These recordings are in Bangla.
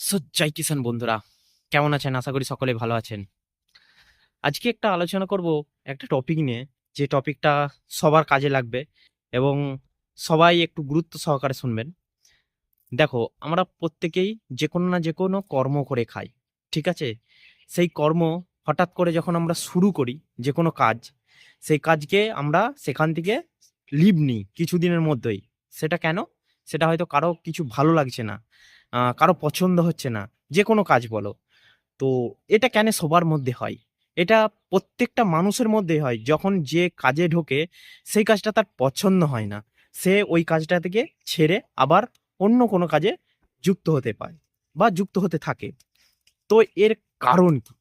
সো, জয় কিষান বন্ধুরা। কেমন আছেন? আশা করি সকলে ভালো আছেন। আজকে একটা আলোচনা করব একটা টপিক নিয়ে। যে টপিকটা সবার কাজে লাগবে এবং সবাই একটু গুরুত্ব সহকারে শুনবেন। দেখো, আমরা প্রত্যেকেই যে কোনো না যে কোনো কর্ম করে খাই, ঠিক আছে? সেই কর্ম হঠাৎ করে যখন আমরা শুরু করি যে কোনো কাজ, সেই কাজকে আমরা সেখান থেকে লিভ নিই কিছুদিনের মধ্যেই। সেটা কেন? সেটা হয়তো কারও কিছু ভালো লাগছে না। কারও পছন্দ হচ্ছে না যে কোনো কাজ বলো। তো এটা কেন সবার মধ্যে হয়? এটা প্রত্যেকটা মানুষের মধ্যে হয়, যখন যে কাজে ঢোকে, সেই কাজটা তার পছন্দ হয় না। সে ওই কাজটা থেকে ছেড়ে আবার অন্য কোনো কাজে যুক্ত হতে পারে বা যুক্ত হতে থাকে। তো এর কারণ কি?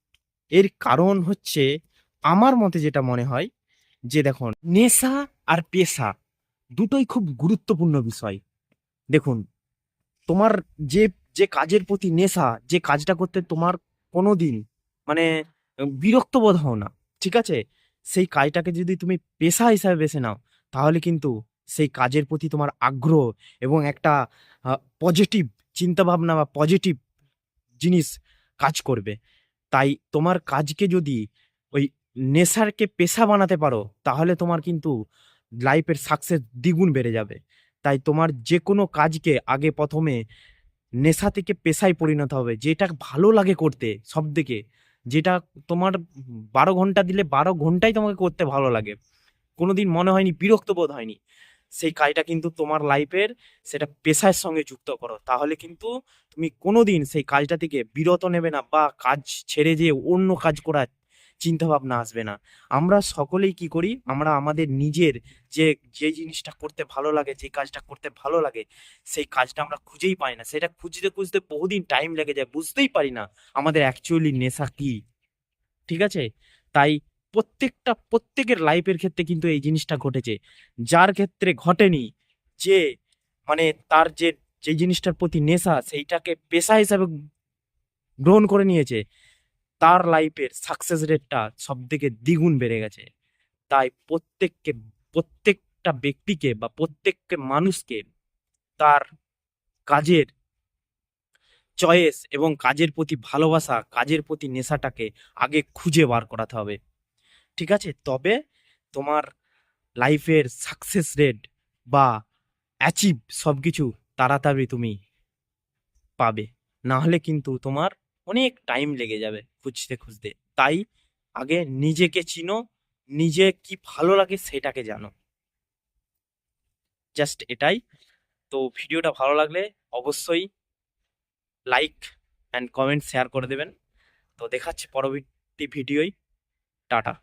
এর কারণ হচ্ছে, আমার মতে যেটা মনে হয়, যে দেখুন, নেশা আর পেশা দুটোই খুব গুরুত্বপূর্ণ বিষয়। দেখুন তোমার যে যে কাজের প্রতি নেশা, যে কাজটা করতে তোমার কোনো দিন মানে বিরক্ত বোধ হও না, ঠিক আছে? সেই কাজটাকে যদি তুমি পেশা হিসাবে বেছে নাও, তাহলে কিন্তু সেই কাজের প্রতি তোমার আগ্রহ এবং একটা পজিটিভ চিন্তাভাবনা বা পজিটিভ জিনিস কাজ করবে। তাই তোমার কাজকে যদি ওই নেশারকে পেশা বানাতে পারো, তাহলে তোমার কিন্তু লাইফের সাকসেস দ্বিগুণ বেড়ে যাবে। তাই তোমার যে কোনো কাজকে আগে প্রথমে নেশা থেকে পেশায় পরিণত হবে। যেটা ভালো লাগে করতে সব থেকে যেটা তোমার বারো ঘণ্টা দিলে বারো ঘন্টাই তোমাকে করতে ভালো লাগে। কোনোদিন মনে হয়নি, বিরক্ত বোধ হয়নি। সেই কাজটা কিন্তু তোমার লাইফের সেটা পেশার সঙ্গে যুক্ত করো। তাহলে কিন্তু তুমি কোনোদিন সেই কাজটা থেকে বিরত নেবে না বা কাজ ছেড়ে যে অন্য কাজ করার চিন্তা ভাবনা আসবে না। আমরা সকলেই কি করি? আমরা আমাদের নিজের যে যে জিনিসটা করতে ভালো লাগে, যে কাজটা করতে ভালো লাগে, সেই কাজটা আমরা খুঁজেই পাই না। সেটা খুঁজতে খুঁজতে বহুদিন টাইম লেগে যায়, বুঝতেই পারি না আমাদের অ্যাকচুয়ালি নেশা কি। ঠিক আছে? তাই প্রত্যেকটা, প্রত্যেকের লাইফের ক্ষেত্রে কিন্তু এই জিনিসটা ঘটেছে। যার ক্ষেত্রে ঘটেনি যে মানে তার যে যে জিনিসটার প্রতি নেশা, সেইটাকে পেশা হিসাবে গ্রহণ করে নিয়েছে তার লাইফের সাকসেস রেটটা সব থেকে দ্বিগুণ বেড়ে গেছে। তাই প্রত্যেককে, প্রত্যেকটা ব্যক্তিকে বা প্রত্যেককে মানুষকে তার কাজের চয়েস এবং কাজের প্রতি ভালোবাসা, কাজের প্রতি নেশাটাকে আগে খুঁজে বার করাতে হবে। ঠিক আছে? তবে তোমার লাইফের সাকসেস রেট বা অ্যাচিভ সব কিছু তাড়াতাড়ি তুমি পাবে। না হলে কিন্তু তোমার অনেক টাইম লেগে যাবে খুঁজতে খুঁজতে। তাই আগে নিজেকে চিনো, নিজে কি ভালো লাগে সেটাকে জানো। জাস্ট এটাই। তো ভিডিওটা ভালো লাগলে অবশ্যই লাইক অ্যান্ড কমেন্ট শেয়ার করে দেবেন। তো দেখাচ্ছি পরবর্তী ভিডিওই টাটা।